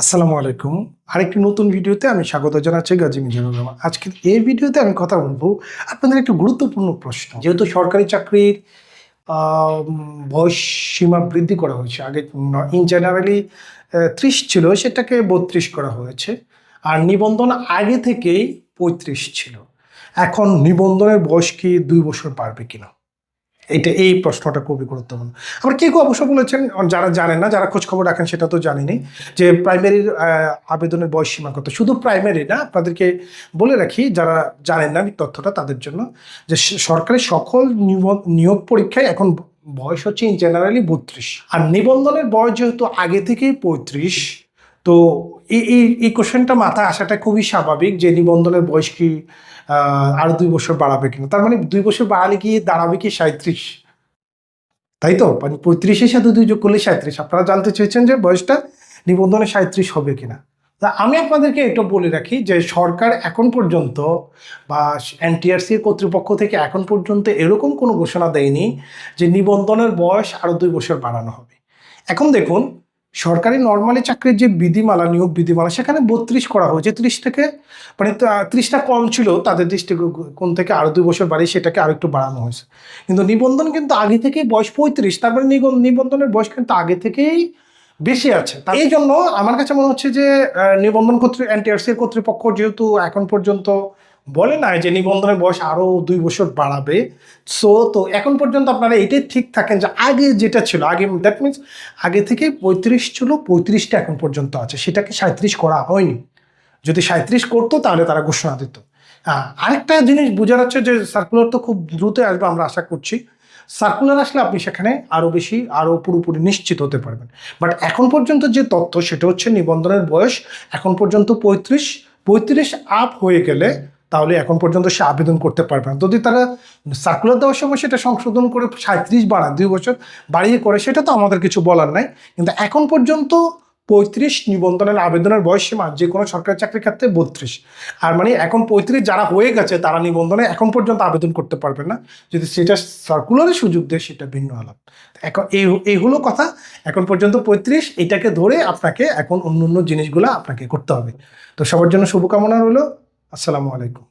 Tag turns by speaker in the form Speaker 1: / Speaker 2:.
Speaker 1: আসসালামু আলাইকুম। আরেকটি নতুন ভিডিওতে আমি স্বাগত জানাচ্ছি গাজী মিজানুর রহমান। আজকে এই ভিডিওতে আমি কথা বলব আপনাদের একটি গুরুত্বপূর্ণ প্রশ্ন। যেহেতু সরকারি চাকরির বয়স সীমা বৃদ্ধি করা হয়েছে, আগে ইন জেনারেলি ত্রিশ ছিল, সেটাকে বত্রিশ করা হয়েছে, আর নিবন্ধন আগে থেকেই পঁয়ত্রিশ ছিল। এখন নিবন্ধনের বয়স কি দুই বছর পারবে কিনা? এইটা এই প্রশ্নটা খুবই গুরুত্বপূর্ণ। আবার কেউ কেউ অবশ্য বলেছেন যারা জানেন না, যারা খোঁজখবর রাখেন সেটা তো জানেনি, যে প্রাইমারির আবেদনের বয়স সীমা কত। শুধু প্রাইমারি না, আপনাদেরকে বলে রাখি, যারা জানেন না তথ্যটা তাদের জন্য, যে সরকারের সকল নিয়োগ পরীক্ষায় এখন বয়স হচ্ছে ইন জেনারেলি বত্রিশ। আর নিবন্ধনের বয়স যেহেতু আগে থেকেই পঁয়ত্রিশ, তো এই এই কোশ্চেনটা মাথায় আসাটা খুবই স্বাভাবিক যে নিবন্ধনের বয়স কি আহ, আরও দুই বছর বাড়াবে কিনা। তার মানে দুই বছর বাড়ালে কি দাঁড়াবে কি সাঁত্রিশ তাই তো? মানে পঁয়ত্রিশের সাথে দুই যোগ করলে সাঁত্রিশ আপনারা জানতে চেয়েছেন যে বয়সটা নিবন্ধনে সাঁত্রিশ হবে কিনা। তা আমি আপনাদেরকে এটা বলে রাখি যে সরকার এখন পর্যন্ত বা এনটিআরসির কর্তৃপক্ষ থেকে এখন পর্যন্ত এরকম কোনো ঘোষণা দেয়নি যে নিবন্ধনের বয়স আরও দুই বছর বাড়ানো হবে। এখন দেখুন সরকারি নর্মালি চাকরির যে বিধিমালা, নিয়োগ বিধিমালা, সেখানে বত্রিশ করা হয়েছে। ত্রিশ থেকে মানে ত্রিশটা কম ছিল, তাদের দৃষ্টিকোণ থেকে আরও দুই বছর বাড়িয়ে সেটাকে আরও একটু বাড়ানো হয়েছে। কিন্তু নিবন্ধন কিন্তু আগে থেকেই বয়স পঁয়ত্রিশ তার নিবন- নিবন্ধনের বয়স কিন্তু আগে থেকেই বেশি আছে। এই জন্য আমার কাছে মনে হচ্ছে যে নিবন্ধন কর্তৃ এনটিআরসির কর্তৃপক্ষ যেহেতু এখন পর্যন্ত বলে না যে নিবন্ধনের বয়স আরও দুই বছর বাড়াবে। সো তো এখন পর্যন্ত আপনারা এটাই ঠিক থাকেন যে আগে যেটা ছিল, আগে দ্যাট মিনস আগে থেকে পঁয়ত্রিশ ছিল, পঁয়ত্রিশটা এখন পর্যন্ত আছে। সেটাকে সাঁত্রিশ করা হয়নি। যদি সাঁত্রিশ করতো, তাহলে তারা ঘোষণা দিত। হ্যাঁ আরেকটা জিনিস বোঝা যাচ্ছে যে সার্কুলার তো খুব দ্রুত আসবে, আমরা আশা করছি। সার্কুলার আসলে আপনি সেখানে আরও বেশি আরও পুরোপুরি নিশ্চিত হতে পারবেন। বাট এখন পর্যন্ত যে তথ্য, সেটা হচ্ছে নিবন্ধনের বয়স। এখন পর্যন্ত পঁয়ত্রিশ পঁয়ত্রিশ আপ হয়ে গেলে তাহলে এখন পর্যন্ত সে আবেদন করতে পারবে না। যদি তারা সার্কুলার দেওয়ার সময় সেটা সংশোধন করে সাঁত্রিশ বাড়ায় দুই বছর বাড়িয়ে করে, সেটা তো আমাদের কিছু বলার নাই। কিন্তু এখন পর্যন্ত পঁয়ত্রিশ নিবন্ধনের আবেদনের বয়স সীমা যে কোনো সরকারি চাকরির ক্ষেত্রে বত্রিশ। আর মানে এখন পঁয়ত্রিশ যারা হয়ে গেছে, তারা নিবন্ধনে এখন পর্যন্ত আবেদন করতে পারবে না। যদি সেটা সার্কুলারে সুযোগ দেয়, সেটা ভিন্ন আলাপ। এখন এই এই হলো কথা। এখন পর্যন্ত পঁয়ত্রিশ, এটাকে ধরে আপনাকে এখন অন্য অন্য জিনিসগুলো আপনাকে করতে হবে। তো সবার জন্য শুভকামনা রইল। আসসালামু আলাইকুম।